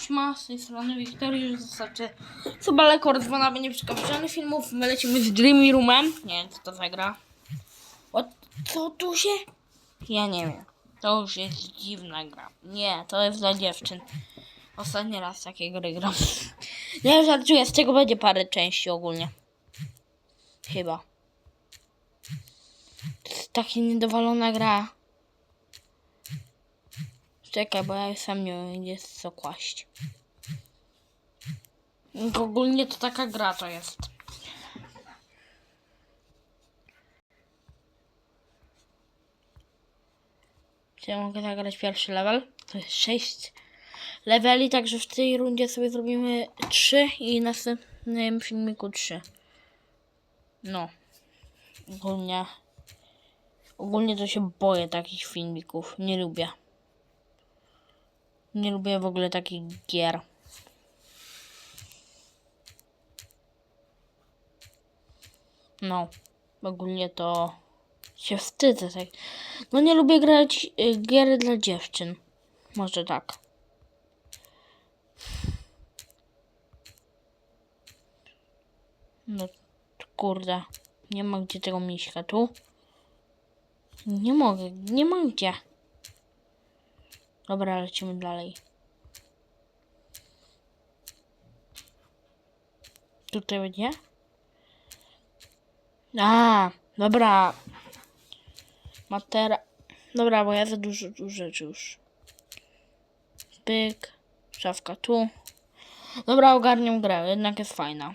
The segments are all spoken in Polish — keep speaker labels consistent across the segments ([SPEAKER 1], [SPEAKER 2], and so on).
[SPEAKER 1] Siema, z tej strony Wiktoriusz, zostawcie suba lekord, dzwona, by nie przegapić żadnych filmów. My lecimy z Dreamy Roomem. Nie wiem, co to za gra. O, co tu się? Ja nie wiem. To już jest dziwna gra. Nie, to jest dla dziewczyn. Ostatni raz takiej gry gram. Nie żartuję, z tego będzie parę części ogólnie. Chyba. To jest taka niedowalona gra. Czekaj, bo ja sam nie wiem, gdzie co kłaść. Ogólnie to taka gra to jest. Czy ja mogę zagrać pierwszy level? To jest 6 leveli, także w tej rundzie sobie zrobimy 3 i następnym filmiku 3. No. Ogólnie. Ogólnie to się boję takich filmików. Nie lubię. Nie lubię w ogóle takich gier. No, ogólnie to się wstydzę. Tak. No nie lubię grać y, gier dla dziewczyn. Może tak. No kurde. Nie ma gdzie tego miśka. Tu? Nie mogę. Nie ma gdzie. Dobra, lecimy dalej. Tutaj będzie? A, dobra. Matera. Dobra, bo ja za dużo tu rzeczy już. Pyk. Szafka tu. Dobra, ogarniam grę, jednak jest fajna.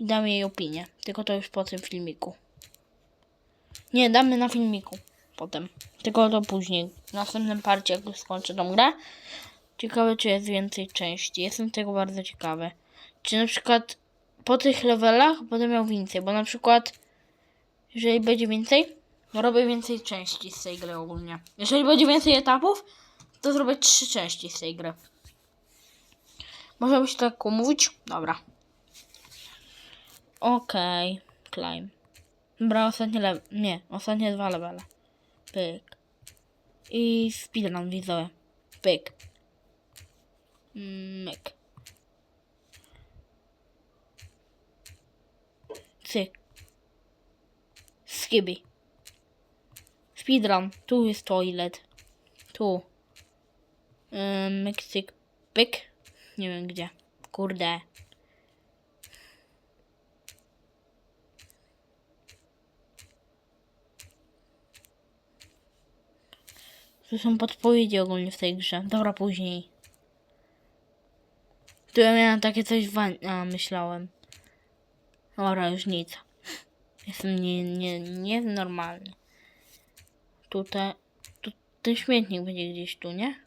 [SPEAKER 1] I dam jej opinię. Tylko to już po tym filmiku. Nie, damy na filmiku. Potem. Tylko to później. W następnym parcie, jak już skończę tą grę. Ciekawe, czy jest więcej części. Jestem tego bardzo ciekawy. Czy na przykład po tych levelach będę miał więcej, bo na przykład jeżeli będzie więcej, to robię więcej części z tej gry ogólnie. Jeżeli będzie więcej etapów, to zrobię trzy części z tej gry. Możemy się tak umówić? Dobra. Okej. Climb. Dobra, ostatnie level. Nie, ostatnie dwa levele. Pyk. I speedrun widzowie. Pyk. Myk. Cyk. Skibi. Speedrun. Tu jest toilet. Tu. Ym, Myk, cyk, pyk. Nie wiem gdzie. Kurde. To są podpowiedzi ogólnie w tej grze. Dobra, później. Tu ja miałem takie coś w A, myślałem. Dobra, już nic. Jestem nie, nie, nienormalny. Tutaj, tu, ten śmietnik będzie gdzieś tu, nie?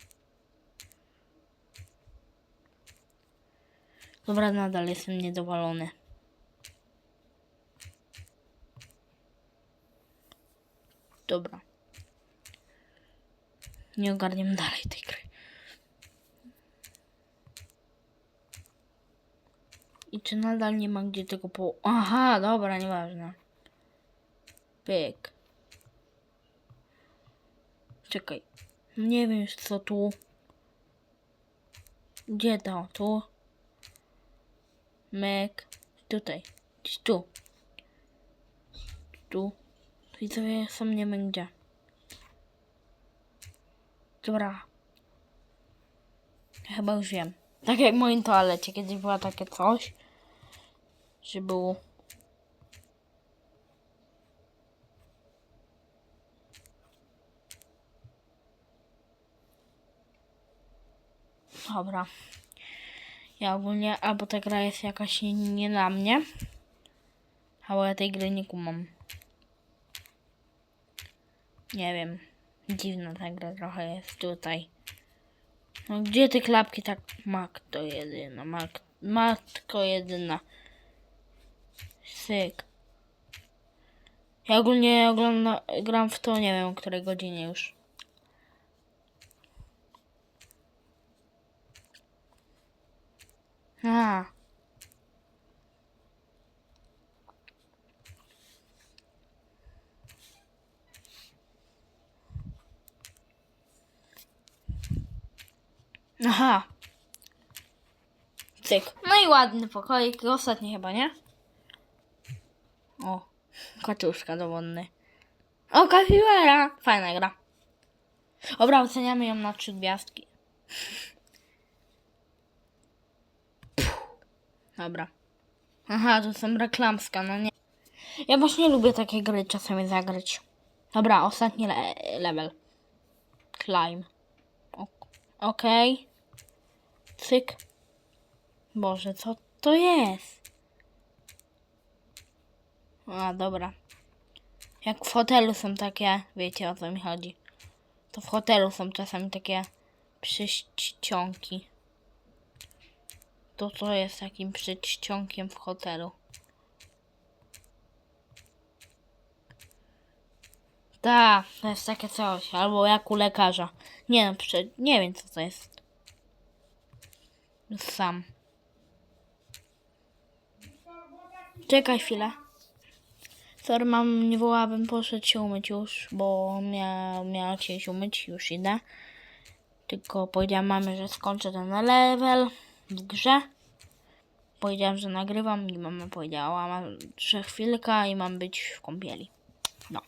[SPEAKER 1] Dobra, nadal jestem niedowalony. Dobra. Nie ogarniam dalej tej gry. I czy nadal nie ma gdzie tego po... Aha, dobra, nieważne. Pyk. Czekaj. Nie wiem już co tu. Gdzie to? Tu. Myk. Tutaj. Gdzieś tu. Tu. I sobie sam nie wiem gdzie. Dobra. Chyba już wiem. Tak jak w moim toalecie, kiedyś była takie coś, że było. Dobra. Ja ogólnie, albo ta gra jest jakaś nie, nie dla mnie, albo ja tej gry nie kumam. Nie wiem. Dziwna ta gra trochę jest tutaj. No gdzie te klapki tak? Matko jedyna, mak, matko jedyna. Syk. Ja ogólnie oglądam, gram w to, nie wiem o której godzinie już. A. Aha. Cyk. No i ładny pokoik. Ostatni chyba, nie? O, kaczuszka dowodny. O, kapiłera! Fajna gra. Dobra, oceniamy ją na trzy gwiazdki. Dobra. Aha, to są reklamska, no nie. Ja właśnie lubię takie gry czasami zagrać. Dobra, ostatni le level. Climb. Ok- Okej. Cyk. Boże, co to jest? A, dobra. Jak w hotelu są takie, wiecie o co mi chodzi. To w hotelu są czasami takie przyścionki. To to jest takim przyścionkiem w hotelu. Tak, to jest takie coś. Albo jak u lekarza. Nie no, nie wiem co to jest. Sam. Czekaj chwilę. Sorry, mam, nie wołabym, poszedł się umyć już, bo miał, miał się umyć, już idę. Tylko powiedziałam mamie, że skończę ten level w grze. Powiedziałam, że nagrywam i mama powiedziała, że chwilka i mam być w kąpieli. No.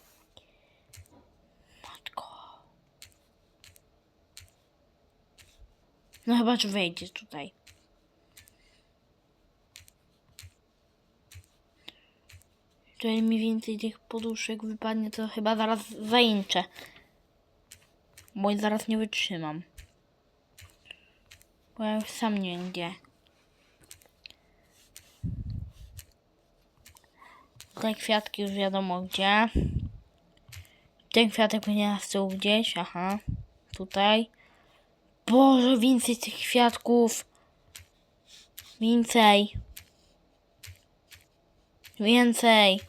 [SPEAKER 1] Matko. No chyba, że wejdzie tutaj. Jeżeli mi więcej tych poduszek wypadnie, to chyba zaraz zainczę. Bo zaraz nie wytrzymam. Bo ja już sam nie wiem gdzie. Te kwiatki już wiadomo gdzie. Ten kwiatek będzie na tyłu gdzieś, aha. Tutaj. Boże, więcej tych kwiatków. Więcej. Więcej.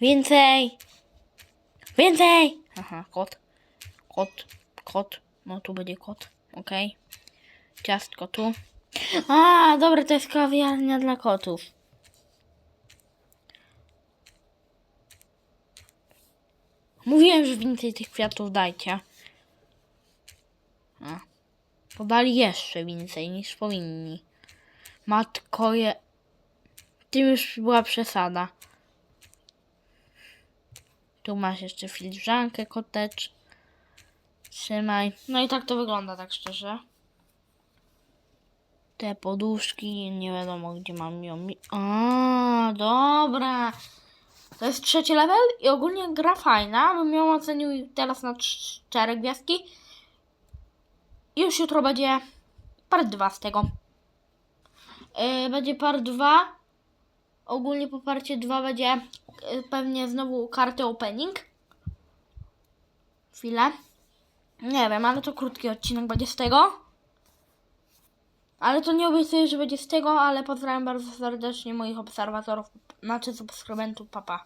[SPEAKER 1] Więcej. Więcej. Aha, kot. Kot. Kot. No tu będzie kot. Okej. Ciastko tu. A, dobra, to jest kawiarnia dla kotów. Mówiłem, że więcej tych kwiatów dajcie. Podali jeszcze więcej niż powinni. Matko je... Tym już była przesada. Tu masz jeszcze filiżankę, kotecz. Trzymaj. No i tak to wygląda, tak szczerze. Te poduszki, nie wiadomo gdzie mam ją. A, dobra. To jest trzeci level i ogólnie gra fajna. Bym ją ocenił teraz na cztery gwiazdki. Już jutro będzie part 2 z tego. Yy, będzie part 2. Ogólnie po parcie 2 będzie yy, pewnie znowu karty opening. Chwilę. Nie wiem, ale to krótki odcinek będzie z tego. Ale to nie obiecuję, że będzie z tego, ale pozdrawiam bardzo serdecznie moich obserwatorów, znaczy subskrybentów, papa.